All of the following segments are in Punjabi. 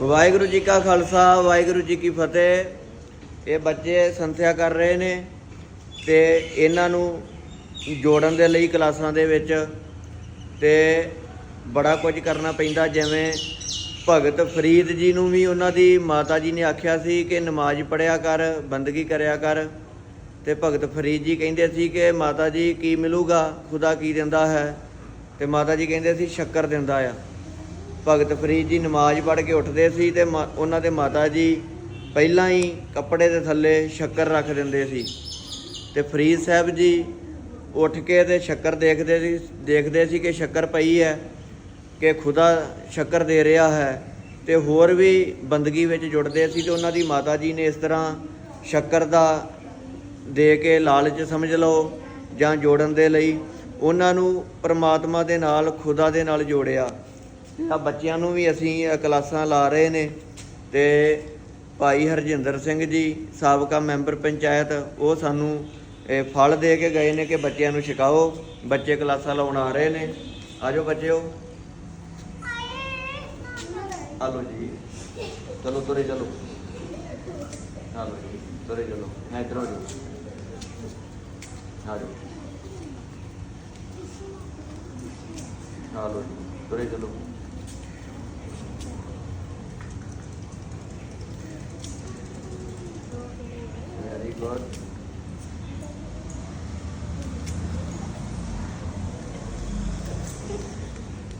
ਵਾਹਿਗੁਰੂ ਜੀ ਕਾ ਖਾਲਸਾ, ਵਾਹਿਗੁਰੂ ਜੀ ਕੀ ਫਤਿਹ। ਇਹ ਬੱਚੇ ਸੰਥਿਆ ਕਰ ਰਹੇ ਨੇ ਤੇ ਇਹਨਾਂ ਨੂੰ ਜੋੜਨ ਦੇ ਲਈ ਕਲਾਸਾਂ ਦੇ ਵਿੱਚ ਤੇ ਬੜਾ ਕੁਝ ਕਰਨਾ ਪੈਂਦਾ, ਜਿਵੇਂ ਭਗਤ ਫਰੀਦ ਜੀ ਨੂੰ ਵੀ ਉਹਨਾਂ ਦੀ ਮਾਤਾ ਜੀ ਨੇ ਆਖਿਆ ਸੀ ਕਿ ਨਮਾਜ਼ ਪੜਿਆ ਕਰ, ਬੰਦਗੀ ਕਰਿਆ ਕਰ। ਤੇ ਭਗਤ ਫਰੀਦ ਜੀ ਕਹਿੰਦੇ ਸੀ ਕਿ ਮਾਤਾ ਜੀ ਕੀ ਮਿਲੂਗਾ, ਖੁਦਾ ਕੀ ਦਿੰਦਾ ਹੈ? ਤੇ ਮਾਤਾ ਜੀ ਕਹਿੰਦੇ ਸੀ ਸ਼ੱਕਰ ਦਿੰਦਾ ਆ। ਭਗਤ ਫਰੀਦ ਜੀ ਨਮਾਜ਼ ਪੜ੍ਹ ਕੇ ਉੱਠਦੇ ਸੀ ਤੇ ਮਾ- ਉਹਨਾਂ ਦੇ ਮਾਤਾ ਜੀ ਪਹਿਲਾਂ ਹੀ ਕੱਪੜੇ ਦੇ ਥੱਲੇ ਸ਼ੱਕਰ ਰੱਖ ਦਿੰਦੇ ਸੀ। ਤੇ ਫਰੀਦ ਸਾਹਿਬ ਜੀ ਉੱਠ ਕੇ ਤੇ ਸ਼ੱਕਰ ਦੇਖਦੇ ਸੀ ਦੇਖਦੇ ਸੀ ਕਿ ਸ਼ੱਕਰ ਪਈ ਹੈ, ਕਿ ਖੁਦਾ ਸ਼ੱਕਰ ਦੇ ਰਿਹਾ ਹੈ ਤੇ ਹੋਰ ਵੀ ਬੰਦਗੀ ਵਿੱਚ ਜੁੜਦੇ ਸੀ ਤੇ ਉਹਨਾਂ ਦੀ ਮਾਤਾ ਜੀ ਨੇ ਇਸ ਤਰ੍ਹਾਂ ਸ਼ੱਕਰ ਦਾ ਦੇ ਕੇ ਲਾਲਚ ਸਮਝ ਲਓ ਜਾਂ ਜੋੜਨ ਦੇ ਲਈ ਉਹਨਾਂ ਨੂੰ ਪਰਮਾਤਮਾ ਦੇ ਨਾਲ, ਖੁਦਾ ਦੇ ਨਾਲ ਜੋੜਿਆ। ਤਾਂ ਬੱਚਿਆਂ ਨੂੰ ਵੀ ਅਸੀਂ ਕਲਾਸਾਂ ਲਾ ਰਹੇ ਨੇ ਤੇ ਭਾਈ ਹਰਜਿੰਦਰ ਸਿੰਘ ਜੀ, ਸਾਬਕਾ ਮੈਂਬਰ ਪੰਚਾਇਤ, ਉਹ ਸਾਨੂੰ ਫਲ ਦੇ ਕੇ ਗਏ ਨੇ ਕਿ ਬੱਚਿਆਂ ਨੂੰ ਸਿਖਾਓ ਬੱਚੇ ਕਲਾਸਾਂ ਲਾਉਣ ਆ ਰਹੇ ਨੇ। ਆਜੋ ਬੱਚਿਓ। ਹਲੋ ਜੀ। ਚਲੋ, ਤੁਰੇ ਚਲੋ। ਹਲੋ ਜੀ, ਤੁਰੇ ਚਲੋ। ਮੈਂ ਇਧਰ ਹੋ ਜਾਓ। ਆਜੋ ਹਲੋ ਜੀ, ਤੁਰੇ ਚਲੋ। good.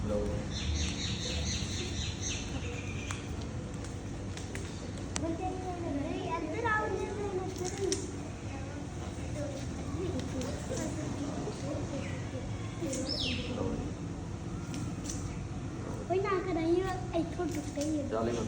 Hello. Với nàng cái đấy ấy thôi được cái gì? Cho lên một